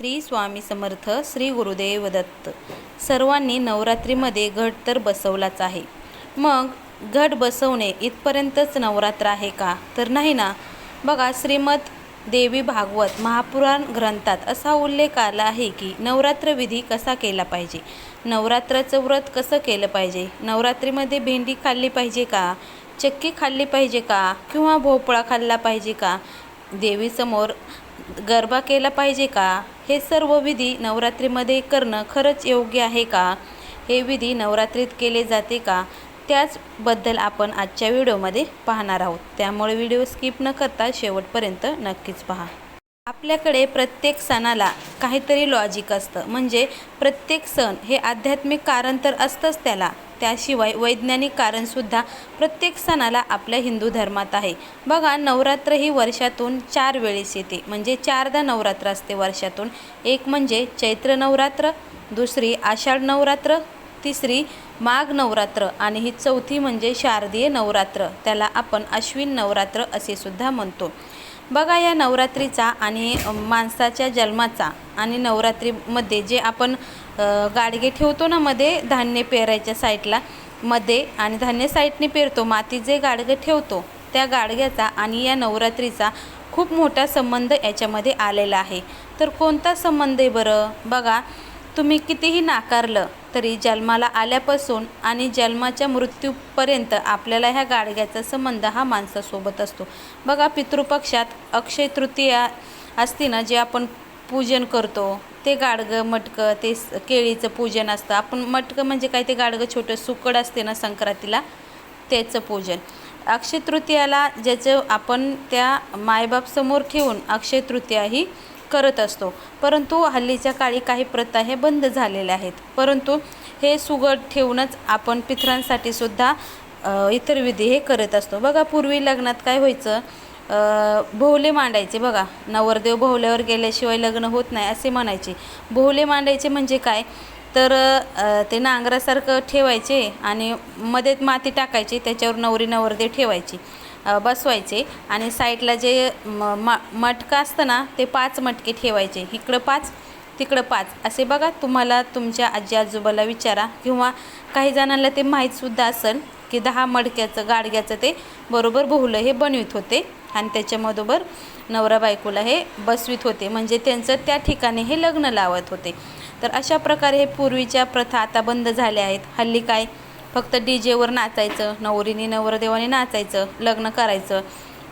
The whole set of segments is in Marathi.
श्री स्वामी समर्थ श्री गुरुदेव दत्त सर्वांनी नवरात्रीमध्ये घट तर बसवलाच आहे. मग घट बसवणे इथपर्यंतच नवरात्र आहे का? तर नाही ना? बघा श्रीमद देवी भागवत महापुराण ग्रंथात असा उल्लेख आला आहे की नवरात्र विधी कसा केला पाहिजे? नवरात्राचं व्रत कसं केलं पाहिजे? नवरात्रीमध्ये भेंडी खाल्ली पाहिजे का? चक्की खाल्ली पाहिजे का? किंवा भोपळा खाल्ला पाहिजे का? देवीसमोर गरबा केला पाहिजे का? हे सर्व विधी नवरात्रीमध्ये करणं खरंच योग्य आहे का? हे विधी नवरात्रीत केले जाते का? त्याचबद्दल आपण आजच्या व्हिडिओमध्ये पाहणार आहोत. त्यामुळे व्हिडिओ स्किप न करता शेवटपर्यंत नक्कीच पहा. आपल्याकडे प्रत्येक सणाला काहीतरी लॉजिक असतं. म्हणजे प्रत्येक सण हे आध्यात्मिक कारण तर असतंच त्याला. त्याशिवाय वैज्ञानिक कारणसुद्धा प्रत्येक सणाला आपल्या हिंदू धर्मात आहे. बघा नवरात्र ही वर्षातून चार वेळेस येते. म्हणजे चारदा नवरात्र असते वर्षातून. एक म्हणजे चैत्र नवरात्र दुसरी आषाढ नवरात्र तिसरी माघ नवरात्र आणि ही चौथी म्हणजे शारदीय नवरात्र. त्याला आपण अश्विन नवरात्र असे सुद्धा म्हणतो. बघा या नवरात्रीचा आणि माणसाच्या जन्माचा आणि नवरात्रीमध्ये जे आपण गाडगे ठेवतो ना मध्ये धान्य पेरायच्या साईडला मध्ये आणि धान्य साईडने पेरतो. माती जे गाडगे ठेवतो त्या गाडग्याचा आणि या नवरात्रीचा खूप मोठा संबंध याच्यामध्ये आलेला आहे. तर कोणता संबंध आहे बरं? बघा तुम्ही कितीही नाकारलं तरी जन्माला आल्यापासून आणि जन्माच्या मृत्यूपर्यंत आपल्याला ह्या गाडग्याचा संबंध हा माणसासोबत असतो. बघा पितृपक्षात अक्षय तृतीया असते ना जे आपण पूजन करतो. ते गाडगं मटकं ते स- केळीचं पूजन असतं. आपण मटकं म्हणजे काय? ते गाडगं छोटं सुकड असते ना संक्रांतीला त्याचं पूजन. अक्षय तृतीयाला ज्याचं आपण त्या मायबापसमोर ठेवून अक्षय तृतीया ही करत असतो. परंतु हल्लीच्या काळी काही प्रथा हे बंद झालेल्या आहेत. परंतु हे सुगड ठेवूनच आपण पित्रांसाठी सुद्धा इतर विधी हे करत असतो. बघा पूर्वी लग्नात काय व्हायचं? भोवले मांडायचे बघा. नवरदेव भोवल्यावर गेल्याशिवाय लग्न होत नाही असे म्हणायचे. भोवले मांडायचे म्हणजे काय? तर ते नांगरासारखं ठेवायचे आणि मध्येत माती टाकायची त्याच्यावर नवरी नवरदेव ठेवायची बसवायचे आणि साईडला जे म मटकं असतं ना ते पाच मटके ठेवायचे. इकडं पाच तिकडं पाच. असे बघा तुम्हाला तुमच्या आजी आजोबाला विचारा किंवा काही जणांना ते माहीतसुद्धा असेल. की दहा मडक्याचं गाडग्याचं ते बरोबर बहुलं हे बनवित होते. आणि त्याच्याबरोबर नवरा बायकोला हे बसवीत होते. म्हणजे त्यांचं त्या ठिकाणी हे लग्न लावत होते. तर अशा प्रकारे हे पूर्वीच्या प्रथा आता बंद झाल्या आहेत. हल्ली काय? फक्त डी जेवर नाचायचं नवरीने नवरदेवाने नाचायचं लग्न करायचं.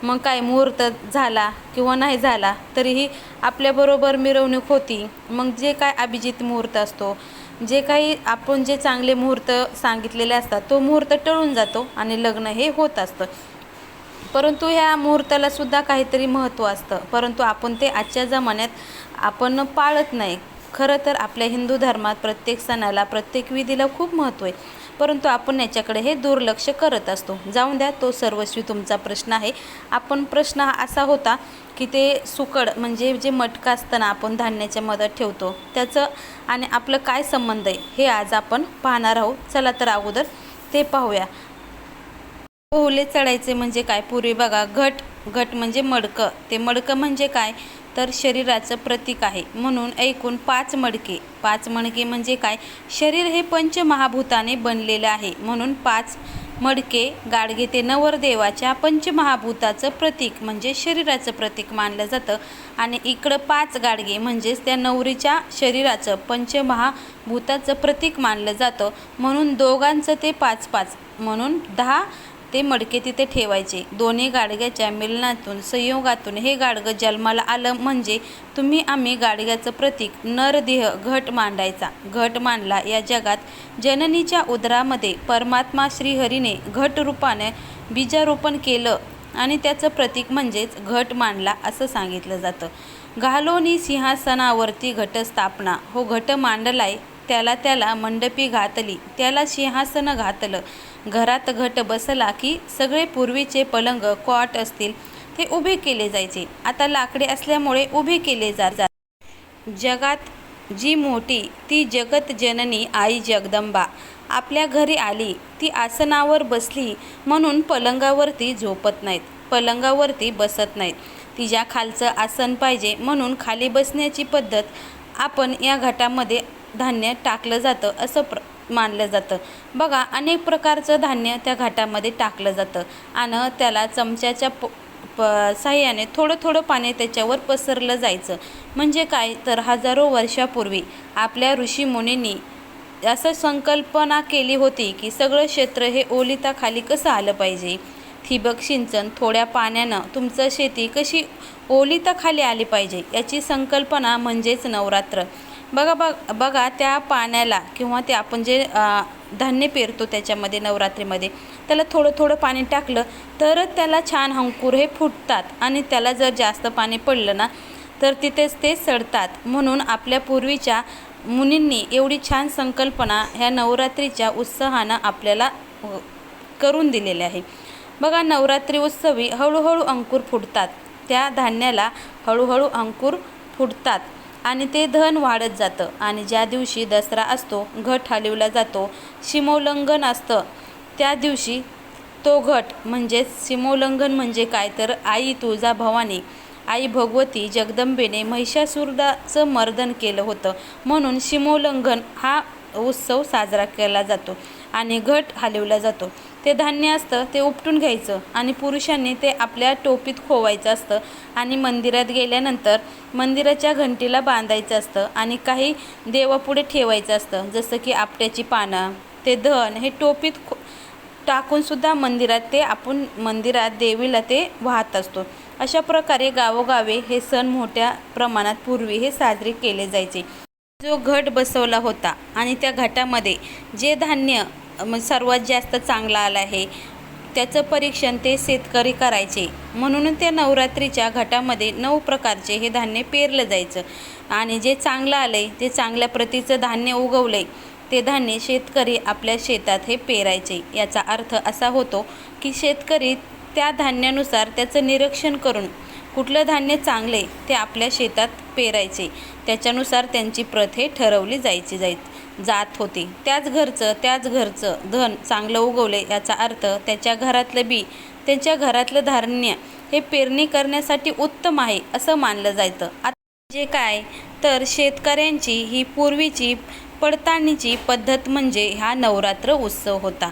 मग काय? मुहूर्त झाला किंवा नाही झाला तरीही आपल्याबरोबर मिरवणूक होती. मग जे काय अभिजित मुहूर्त असतो जे काही आपण जे चांगले मुहूर्त सांगितलेले असतात तो मुहूर्त टळून जातो आणि लग्न हे होत असतं. परंतु ह्या मुहूर्ताला सुद्धा काहीतरी महत्त्व असतं. परंतु आपण ते आजच्या जमान्यात आपण पाळत नाही. खरं तर आपल्या हिंदू धर्मात प्रत्येक सणाला प्रत्येक विधीला खूप महत्त्व आहे. परंतु आपण याच्याकडे हे दुर्लक्ष करत असतो. जाऊन द्या तो सर्वस्वी तुमचा प्रश्न आहे. आपण प्रश्न हा असा होता की ते सुकड म्हणजे जे मटकं असतं ना आपण धान्याच्या मदत ठेवतो त्याचं आणि आपलं काय संबंध आहे हे आज आपण पाहणार आहोत. चला तर अगोदर ते पाहूया. पोहले चढायचे म्हणजे काय? पूर्वी बघा घट घट म्हणजे मडकं. ते मडकं म्हणजे काय? तर शरीराचं प्रतीक आहे. म्हणून ऐकून पाच मडके. पाच मडके म्हणजे काय? शरीर हे पंचमहाभूताने बनलेलं आहे. म्हणून पाच मडके गाडगे ते नवरदेवाच्या पंचमहाभूताचं प्रतीक म्हणजे शरीराचं प्रतीक मानलं जातं. आणि इकडं पाच गाडगे म्हणजेच त्या नवरीच्या शरीराचं पंचमहाभूताचं प्रतीक मानलं जातं. म्हणून दोघांचं ते पाच पाच. म्हणून दहा ते मडके तिथे ठेवायचे. दोन्ही गाडग्याच्या मिलनातून संयोगातून हे गाडगं जन्माला आलं म्हणजे तुम्ही आम्ही गाडग्याचं प्रतीक नरदेह घट मांडायचा. घट मांडला. या जगात जननीच्या उदरामध्ये परमात्मा श्रीहरीने घट रूपाने बीजारोपण केलं आणि त्याचं प्रतीक म्हणजेच घट मांडला असं सांगितलं जातं. घालोनी सिंहासनावरती घटस्थापना. हो घट मांडलाय त्याला त्याला मंडपी घातली त्याला सिंहासन घातलं. घरात घट बसला की सगळे पूर्वीचे पलंग कॉट असतील ते उभे केले जायचे. आता लाकडे असल्यामुळे उभे केले जातात जगात जी मोठी ती जगत जननी आई जगदंबा. आपल्या घरी आली ती आसनावर बसली म्हणून पलंगावरती झोपत नाहीत पलंगावरती बसत नाहीत. तिच्या खालचं आसन पाहिजे म्हणून खाली बसण्याची पद्धत आपण या घटामध्ये धान्य टाकलं जातं असं प्र मानलं जातं. बघा अनेक प्रकारचं धान्य त्या घाटामध्ये टाकलं जातं आणि त्याला चमच्याच्या प प साह्याने थोडं थोडं पाणी त्याच्यावर पसरलं जायचं. म्हणजे काय? तर हजारो वर्षापूर्वी आपल्या ऋषीमुनींनी असं संकल्पना केली होती की सगळं क्षेत्र हे ओलिताखाली कसं आलं पाहिजे? ठिबक सिंचन थोड्या पाण्यानं तुमचं शेती कशी ओलिताखाली आली पाहिजे याची संकल्पना म्हणजेच नवरात्र. बघा बघ बघा त्या पाण्याला किंवा ते आपण जे धान्य पेरतो त्याच्यामध्ये नवरात्रीमध्ये त्याला थोडं थोडं पाणी टाकलं तरच त्याला छान अंकुर हे फुटतात आणि त्याला जर जास्त पाणी पडलं ना तर तिथेच ते सडतात. म्हणून आपल्या पूर्वीच्या मुनींनी एवढी छान संकल्पना ह्या नवरात्रीच्या उत्साहानं आपल्याला करून दिलेल्या आहे. बघा नवरात्री उत्सवी हळूहळू अंकुर फुटतात. त्या धान्याला हळूहळू अंकुर फुटतात. आणि ते धन वाढत जातं. आणि ज्या दिवशी दसरा असतो घट हलवला जातो सीमोल्लंघन असतं त्या दिवशी तो घट म्हणजेच सीमोल्लंघन म्हणजे काय? तर आई तुळजा भवानी आई भगवती जगदंबेने महिषासुरदाचं मर्दन केलं होतं. म्हणून सीमोल्लंघन हा उत्सव साजरा केला जातो आणि घट हलवला जातो. ते धान्य असतं ते उपटून घ्यायचं आणि पुरुषांनी ते आपल्या टोपीत खोवायचं असतं आणि मंदिरात गेल्यानंतर मंदिराच्या घंटीला बांधायचं असतं आणि काही देवापुढे ठेवायचं असतं जसं की आपट्याची पानं ते धन हे टोपीत खो टाकूनसुद्धा मंदिरात ते आपण मंदिरात देवीला ते वाहत असतो. अशा प्रकारे गावोगावे हे सण मोठ्या प्रमाणात पूर्वी हे साजरे केले जायचे. जो घट बसवला होता आणि त्या घटामध्ये जे धान्य सर्वात जास्त चांगलं आलं आहे. त्याचं परीक्षण ते शेतकरी करायचे. म्हणून त्या नवरात्रीच्या घटामध्ये नऊ प्रकारचे हे धान्य पेरलं जायचं. आणि जे चांगलं आलं आहे ते चांगल्या प्रतीचं धान्य उगवलं आहे ते धान्य शेतकरी आपल्या शेतात हे पेरायचे. याचा अर्थ असा होतो की शेतकरी त्या धान्यानुसार त्याचं निरीक्षण करून कुठलं धान्य चांगले ते आपल्या शेतात पेरायचे. त्याच्यानुसार त्यांची प्रत हे ठरवली जायची जायची. जात होती. त्याच घरचं त्याच घरचं धन चांगलं उगवले याचा अर्थ त्याच्या घरातलं बी त्यांच्या घरातलं धान्य हे पेरणी करण्यासाठी उत्तम आहे असं मानलं जायचं. आता जे काय? तर शेतकऱ्यांची ही पूर्वीची पडताळणीची पद्धत म्हणजे हा नवरात्र उत्सव होता.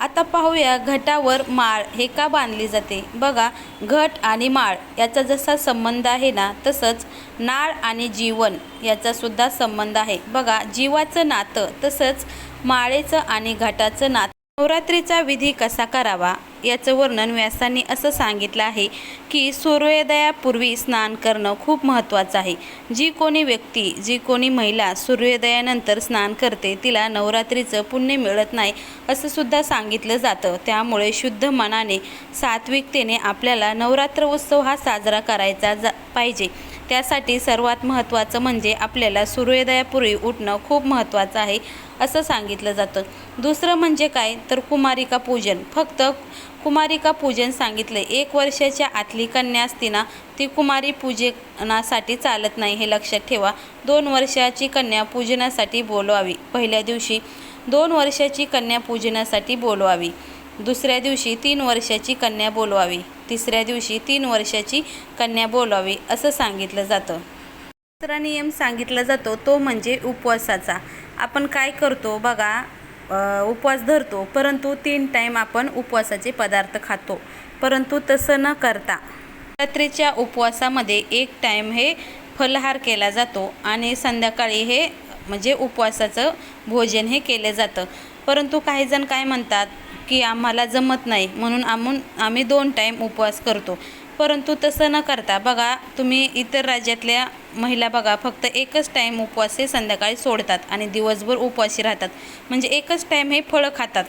आता पाहूया घटावर माळ हे का बांधली जाते? बघा घट आणि माळ याचा जसा संबंध आहे ना तसंच नाळ आणि जीवन याचा सुद्धा संबंध आहे. बघा जीवाचं नातं तसंच माळेचं आणि घटाचं नातं नवरात्रीचा विधी कसा करावा याचं वर्णन व्यासांनी असं सांगितलं आहे की सूर्योदयापूर्वी स्नान करणं खूप महत्त्वाचं आहे. जी कोणी व्यक्ती जी कोणी महिला सूर्योदयानंतर स्नान करते तिला नवरात्रीचं पुण्य मिळत नाही असं सुद्धा सांगितलं जातं. त्यामुळे शुद्ध मनाने सात्विकतेने आपल्याला नवरात्र उत्सव हा साजरा करायचा जा पाहिजे. त्यासाठी सर्वात महत्त्वाचं म्हणजे आपल्याला सूर्योदयापूर्वी उठणं खूप महत्त्वाचं आहे असं सांगितलं जातं. दुसरं म्हणजे काय? तर कुमारिका पूजन. फक्त कुमारिका पूजन सांगितलं एक वर्षाच्या आतली कन्या असती ना ती कुमारी पूजनासाठी चालत नाही हे लक्षात ठेवा. दोन वर्षाची कन्या पूजनासाठी बोलवावी. पहिल्या दिवशी दोन वर्षाची कन्या पूजनासाठी बोलवावी. दुसऱ्या दिवशी तीन वर्षाची कन्या बोलवावी. तिसऱ्या दिवशी तीन वर्षाची कन्या बोलवावी असं सांगितलं जातं. दुसरा नियम सांगितला जातो तो म्हणजे उपवासाचा. आपण काय करतो बघा उपवास धरतो परंतु तीन टाईम आपण उपवासाचे पदार्थ खातो. परंतु तसं न करता रात्रीच्या उपवासामध्ये एक टाईम हे फलहार केला जातो आणि संध्याकाळी हे म्हणजे उपवासाचं भोजन हे केलं जातं. परंतु काही जण काय म्हणतात की आम्हाला जमत नाही म्हणून आम्ही आम्ही दोन टाईम उपवास करतो. परंतु तसं न करता बघा तुम्ही इतर राज्यातल्या महिला बघा फक्त एकच टाईम उपवास हे संध्याकाळी सोडतात आणि दिवसभर उपवासी राहतात. म्हणजे एकच टाईम हे फळं खातात.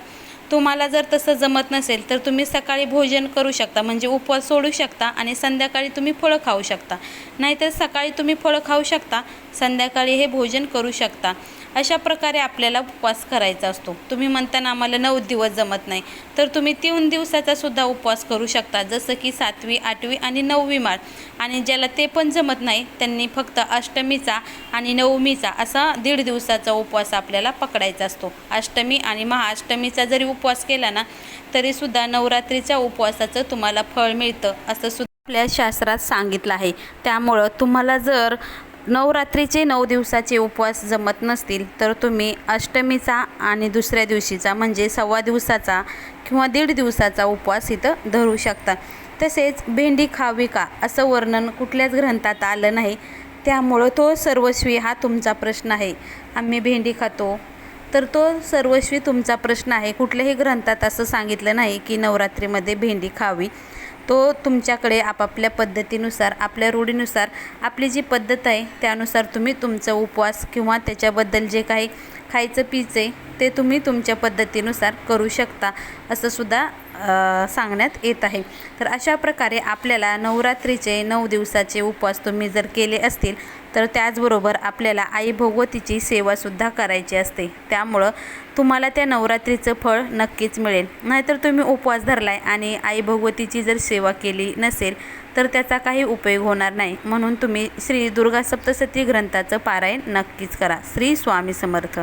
तुम्हाला जर तसं जमत नसेल तर तुम्ही सकाळी भोजन करू शकता म्हणजे उपवास सोडू शकता आणि संध्याकाळी तुम्ही फळं खाऊ शकता. नाहीतर सकाळी तुम्ही फळं खाऊ शकता संध्याकाळी हे भोजन करू शकता. अशा प्रकारे आपल्याला उपवास करायचा असतो. तुम्ही म्हणताना आम्हाला नऊ दिवस जमत नाही. तर तुम्ही तीन दिवसाचा सुद्धा उपवास करू शकता. जसं की सातवी आठवी आणि नववी माळ. आणि ज्याला ते पण जमत नाही त्यांनी फक्त अष्टमीचा आणि नवमीचा असा दीड दिवसाचा उपवास आपल्याला पकडायचा असतो. अष्टमी आणि महाअष्टमीचा जरी उपवास केला ना तरीसुद्धा नवरात्रीच्या उपवासाचं तुम्हाला फळ मिळतं असं सुद्धा आपल्या शास्त्रात सांगितलं आहे. त्यामुळं तुम्हाला जर नवरात्रीचे नऊ दिवसाचे उपवास जमत नसतील तर तुम्ही अष्टमीचा आणि दुसऱ्या दिवशीचा म्हणजे सव्वा दिवसाचा किंवा दीड दिवसाचा उपवास इथं धरू शकता. तसेच भेंडी खावी का असं वर्णन कुठल्याच ग्रंथात आलं नाही. त्यामुळं तो सर्वस्वी हा तुमचा प्रश्न आहे. आम्ही भेंडी खातो तर तो सर्वस्वी तुमचा प्रश्न आहे. कुठल्याही ग्रंथात असं सांगितलं नाही की नवरात्रीमध्ये भेंडी खावी. तो तुमच्याकडे आपापल्या पद्धतीनुसार आपल्या रूढीनुसार आपली जी पद्धत आहे त्यानुसार तुम्ही तुमचा उपवास किंवा त्याच्याबद्दल जे काही खायचं पियचं आहे ते तुम्ही तुमच्या पद्धतीनुसार करू शकता. असं सुद्धा सांगण्यात येत आहे. तर अशा प्रकारे आपल्याला नवरात्रीचे नऊ दिवसाचे उपवास तुम्ही जर केले असतील तर त्याचबरोबर आपल्याला आई भगवतीची सेवासुद्धा करायची असते. त्यामुळं तुम्हाला त्या नवरात्रीचं फळ नक्कीच मिळेल. नाहीतर तुम्ही उपवास धरलाय आणि आई भगवतीची जर सेवा केली नसेल तर त्याचा काही उपयोग होणार नाही. म्हणून तुम्ही श्री दुर्गा सप्तशती ग्रंथाचं पारायण नक्कीच करा. श्री स्वामी समर्थ.